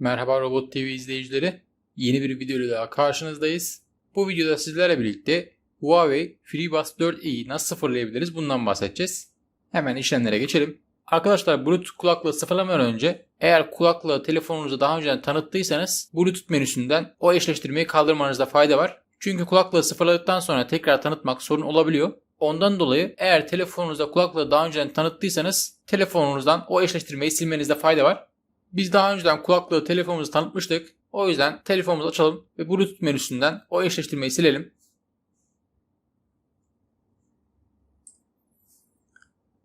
Merhaba Robot TV izleyicileri. Yeni bir videoyla daha karşınızdayız. Bu videoda sizlerle birlikte Huawei FreeBuds 4i'yi nasıl sıfırlayabiliriz bundan bahsedeceğiz. Hemen işlemlere geçelim. Arkadaşlar Bluetooth kulaklığı sıfırlamadan önce eğer kulaklığı telefonunuza daha önceden tanıttıysanız Bluetooth menüsünden o eşleştirmeyi kaldırmanızda fayda var. Çünkü kulaklığı sıfırladıktan sonra tekrar tanıtmak sorun olabiliyor. Ondan dolayı eğer telefonunuzda kulaklığı daha önceden tanıttıysanız telefonunuzdan o eşleştirmeyi silmenizde fayda var. Biz daha önceden kulaklığı telefonumuzu tanıtmıştık. O yüzden telefonumuzu açalım ve Bluetooth menüsünden o eşleştirmeyi silelim.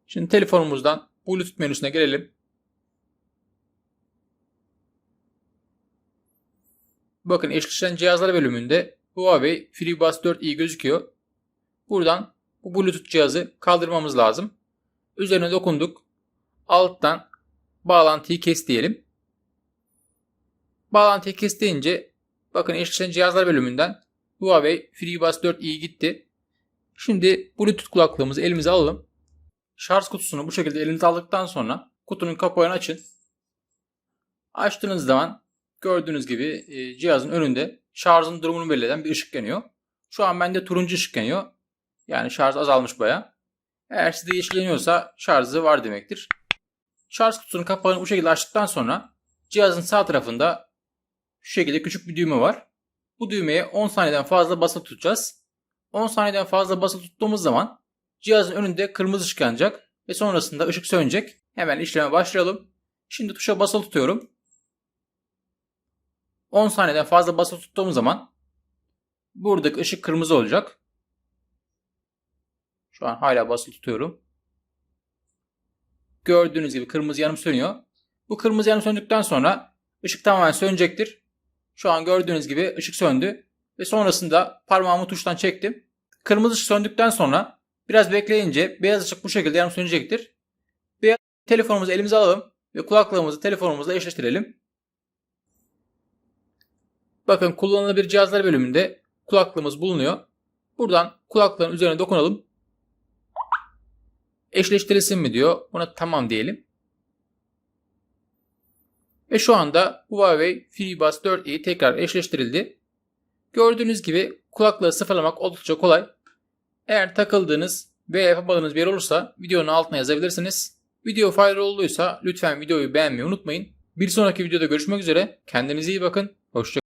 Şimdi telefonumuzdan Bluetooth menüsüne gelelim. Bakın eşleşen cihazlar bölümünde Huawei FreeBuds 4i gözüküyor. Buradan bu Bluetooth cihazı kaldırmamız lazım. Üzerine dokunduk. Alttan bağlantıyı kes diyelim. Bağlantıyı kes deyince bakın eşleşen cihazlar bölümünden Huawei FreeBuds 4i gitti. Şimdi Bluetooth kulaklığımızı elimize alalım. Şarj kutusunu bu şekilde elinize aldıktan sonra kutunun kapağını açın. Açtığınız zaman gördüğünüz gibi e, cihazın önünde şarjın durumunu belirleyen bir ışık yanıyor. Şu an bende turuncu ışık yanıyor. Yani şarj azalmış baya. Eğer sizde yeşil yanıyorsa şarjı var demektir. Şarj kutusunun kapağını bu şekilde açtıktan sonra cihazın sağ tarafında şu şekilde küçük bir düğme var. Bu düğmeye 10 saniyeden fazla basılı tutacağız. 10 saniyeden fazla basılı tuttuğumuz zaman cihazın önünde kırmızı ışık ve sonrasında ışık sönecek. Hemen işleme başlayalım. Şimdi tuşa basılı tutuyorum. 10 saniyeden fazla basılı tuttuğum zaman buradaki ışık kırmızı olacak. Şu an hala basılı tutuyorum. Gördüğünüz gibi kırmızı yanım sönüyor. Bu kırmızı yanım söndükten sonra ışık tamamen sönecektir. Şu an gördüğünüz gibi ışık söndü. Ve sonrasında parmağımı tuştan çektim. Kırmızı ışık söndükten sonra biraz bekleyince beyaz ışık bu şekilde yanım sönecektir. Beyaz telefonumuzu elimize alalım ve kulaklığımızı telefonumuzla eşleştirelim. Bakın kullanılabilir cihazlar bölümünde kulaklığımız bulunuyor. Buradan kulaklığın üzerine dokunalım. Eşleştirilsin mi diyor. Buna tamam diyelim. Ve şu anda Huawei FreeBuds 4i tekrar eşleştirildi. Gördüğünüz gibi kulaklığı sıfırlamak oldukça kolay. Eğer takıldığınız veya yapamadığınız bir yer olursa videonun altına yazabilirsiniz. Video faydalı olduysa lütfen videoyu beğenmeyi unutmayın. Bir sonraki videoda görüşmek üzere. Kendinize iyi bakın. Hoşçakalın.